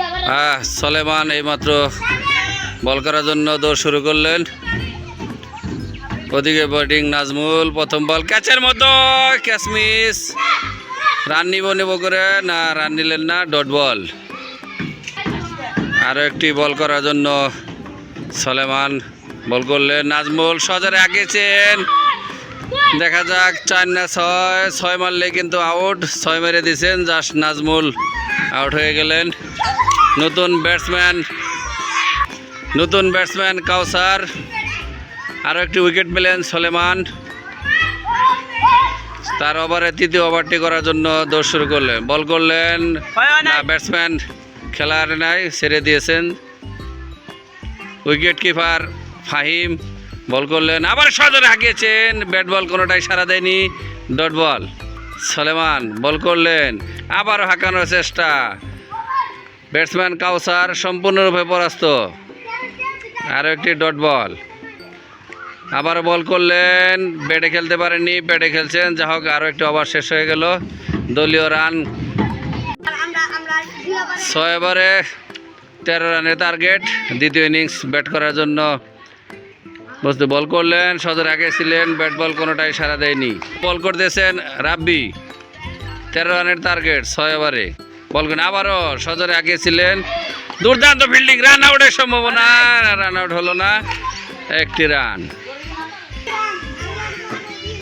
আহ, সলেমান এইমাত্র বল করার জন্য দৌড় শুরু করলেন। ওদিকে ব্যাটিং নাজমুল প্রথম বল ক্যাচের মতো ক্যাচ মিস রান নিব নেব করে। না রান নিলেন না ডট বল। আরও একটি বল করার জন্য সলেমান বল করলেন। নাজমুল সজরে আগেছেন। দেখা যাক চার না ছয় ছয় মারলে কিন্তু আউট ছয় মেরে দিয়েছেন জাস্ট নাজমুল। আউট হয়ে গেলেন। নতুন ব্যাটসম্যান নতুন ব্যাটসম্যান কাউসার। আরও একটি উইকেট পেলেন সলেমান। তার ওভারে তৃতীয় ওভারটি করার জন্য দৌড় শুরু করলেন। বল করলেন না ব্যাটসম্যান খেলার নাই ছেড়ে দিয়েছেন। Wicket keeper Fahim. বল করলেন, আবার সজরে হাঁকিয়েছেন, ব্যাট বল কোনোটাই সারা দেয়নি, ডট বল। সলেমান, বল করলেন, আবারও হাঁকানোর চেষ্টা। ব্যাটসম্যান কাউসার সম্পূর্ণরূপে পরাস্ত। আরও একটি ডট বল। আবার বল করলেন, ব্যাটে খেলতে পারেননি, ব্যাটে খেলছেন। যা হোক, আরও একটি ওভার শেষ হয়ে গেল। দলীয় রান। ছয় ওভারে তেরো রানের টার্গেট, দ্বিতীয় ইনিংস ব্যাট করার জন্য বস্তু বল করলেন, সদর আগে ছিলেন ব্যাট বল কোনোটাই সারা দেয়নি। বল করতেছেন রাব্বি, তেরো রানের টার্গেট ছয় ওভারে বল করেন, আবারও সদরে আগে ছিলেন। দুর্দান্ত ফিল্ডিং রান আউটের সম্ভাবনা রান আউট হলো না, একটি রান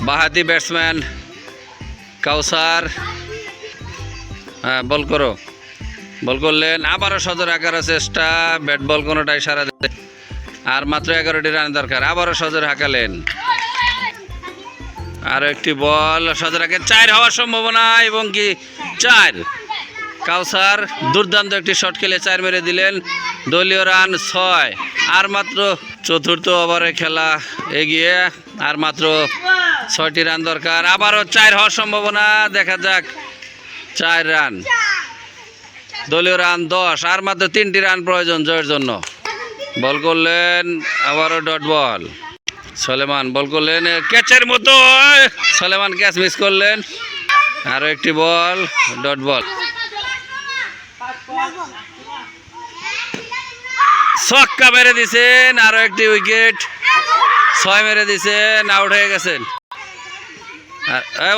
বাহাতি ব্যাটসম্যান কাউসার। হ্যাঁ বল করো। বল করলেন, আবারও সদর আকারের চেষ্টা ব্যাট বল কোনোটাই সারা দেয় আর মাত্র এগারোটি রান দরকার। আবারও সদর হাঁকালেন। আরও একটি বল সদর আগে চার হওয়ার সম্ভাবনা এবং কি চার। কাউসার দুর্দান্ত একটি শট খেলে চার মেরে দিলেন। দলীয় রান ছয়। আর মাত্র চতুর্থ ওভারে খেলা এগিয়ে আর মাত্র ছয়টি রান দরকার। আবারও চার হওয়ার সম্ভাবনা, দেখা যাক। চার রান। দলীয় রান দশ। আর মাত্র তিনটি রান প্রয়োজন জয়ের জন্য। বল করলেন আবারও ডট বল। সলেমান, বল করলেন ক্যাচের মতো। সলেমান ক্যাচ মিস করলেন। আরও একটি বল, ডট বল। ছক্কা মেরে দিছেন আরও একটি উইকেট। ছয় মেরে দিছেন, আউট হয়ে গেছেন।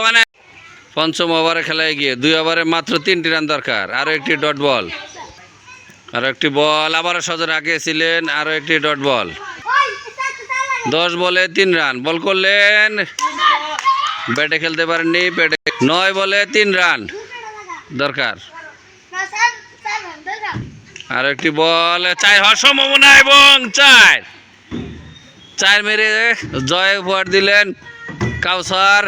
মানে পঞ্চম ওভারে খেলায় গিয়ে দুই ওভারে মাত্র তিনটি রান দরকার। আরও একটি ডট বল। আরও একটি বল, আবারও আগে ছিলেন আরও একটি ডট বল। দশ বলে তিন রান, বল করলেন। ব্যাটে খেলতে পারেননি, ব্যাটে নয় বলে তিন রান। দরকার। আর একটি বল, চার হওয়ার সম্ভাবনা এবং চার। চার মেরে জয় উপহার দিলেন কাউসার।